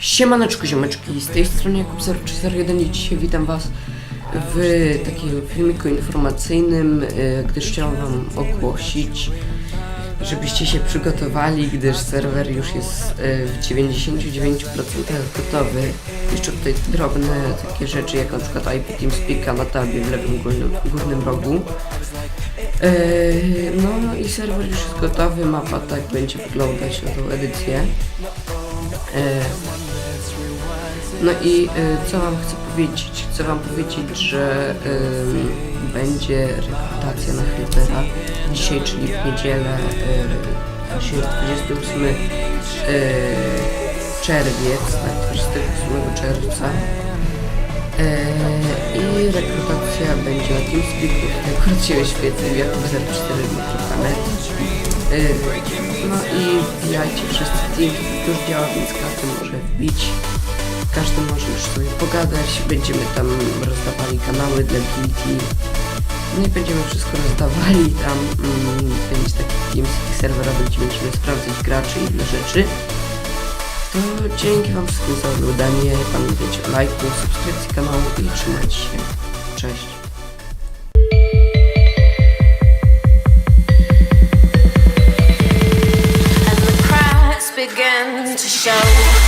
Siemaneczku, ziomeczki, z tej strony Jakub 031 i dzisiaj witam was w takim filmiku informacyjnym, y, gdyż chciałem wam ogłosić, żebyście się przygotowali, gdyż serwer już jest y, w 99% gotowy. Jeszcze tutaj drobne takie rzeczy, jak na przykład IP TeamSpeaka na tabie w lewym górnym, górnym rogu. Yy, No i serwer już jest gotowy, mapa tak będzie wyglądać na tą edycję. No i yy, co wam chcę powiedzieć? Chcę wam powiedzieć, że yy, będzie rekrutacja na Helpera dzisiaj, czyli w niedzielę, dzisiaj jest 28 yy, czerwiec, tak, 28 czerwca. Eee, I rekrutacja będzie na TeamSpeaku, tutaj akurat się wyświetlił jako 04.net. Eee, No i wbijajcie wszyscy team, już działa, więc każdy może wbić. Każdy może już sobie pogadać, będziemy tam rozdawali kanały dla GT. No i będziemy wszystko rozdawali tam, mm, będzie taki TeamSpeak serwerowy, gdzie będziemy sprawdzać graczy i inne rzeczy. To dzięki Wam wszystkim za oglądanie. Pamiętajcie o lajku, subskrypcji kanału i trzymajcie się. Cześć. to show.